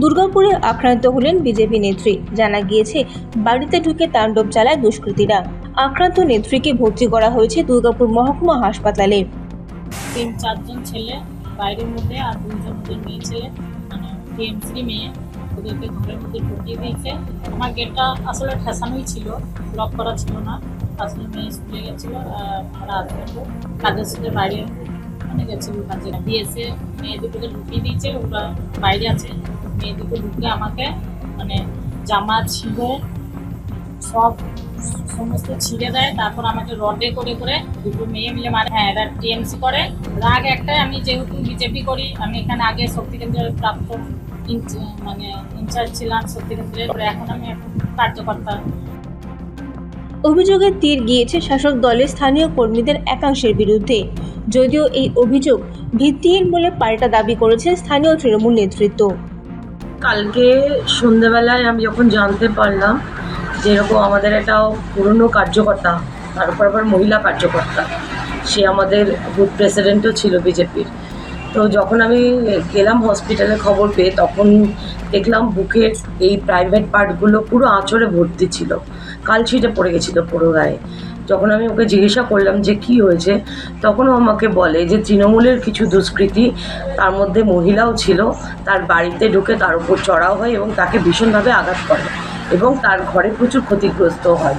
দুর্গাপুরে আক্রান্ত হলেন বিজেপি নেত্রী। জানা গিয়েছে, বাড়িতে ঢুকে তাণ্ডব চালায় দুষ্কৃতীরা। আক্রান্ত নেত্রীকে ভর্তি করা হয়েছে দুর্গাপুর মহকুমা হাসপাতালে। তিন, চারজন ছেলে, বাইরের মধ্যে আর দুজন ওদের মেয়ে ছেলে মানে টিএমসি মেয়ে, ওদেরকে ঘরের মধ্যে ঢুকিয়ে দিয়েছে। আমার গেটটা আসলে ঠেসানোই ছিল, লক করা ছিল না। আসলে মেয়ে স্কুলে গেছিল আর কাজের সাথে বাইরে মানে গেছিল কাজে। দিয়েছে মেয়ে দুটোকে ঢুকিয়ে দিয়েছে, ওরা বাইরে আছে। মেয়ে দুটো ঢুকে আমাকে মানে জামা ছিঁড়ে, সব সমস্ত ছিঁড়ে দেয়, তারপর আমাকে রডে করে করে দুটো মেয়ে মিলে মারে। হ্যাঁ এরা টিএমসি করে। রাগ একটাই, আমি যেহেতু বিজেপি করি, আমি এখানে আগে শক্তি কেন্দ্রের প্রাপ্ত মানে ইনচার্জ ছিলাম শক্তি কেন্দ্রের এখন আমি কার্যকর্তা। অভিযোগের তীর গিয়েছে শাসক দলের স্থানীয় কর্মীদের একাংশের বিরুদ্ধে। যদিও এই অভিযোগ ভিত্তিহীন বলে পাল্টা দাবি করেছেন স্থানীয় তৃণমূল নেতৃত্ব। কালকে সন্ধেবেলায় আমি যখন জানতে পারলাম যে এরকম আমাদের একটা পুরনো কার্যকর্তা, তার উপর আবার মহিলা কার্যকর্তা, সে আমাদের বুথ প্রেসিডেন্টও ছিল বিজেপির। তো যখন আমি গেলাম হসপিটালে খবর পেয়ে, তখন দেখলাম বুকের এই প্রাইভেট পার্টগুলো পুরো আঁচড়ে ভর্তি ছিল। কালছিটে পড়ে গেছিল পুরো গায়ে। যখন আমি ওকে জিজ্ঞাসা করলাম যে, কি হয়েছে? তখন ও আমাকে বলে যে, তৃণমূলের কিছু দুষ্কৃতী, তার মধ্যে মহিলাও ছিল। তার বাড়িতে ঢুকে তার উপর চড়াও হয় এবং তাকে ভীষণভাবে আঘাত করে এবং তার ঘরে প্রচুর ক্ষতিগ্রস্ত হয়।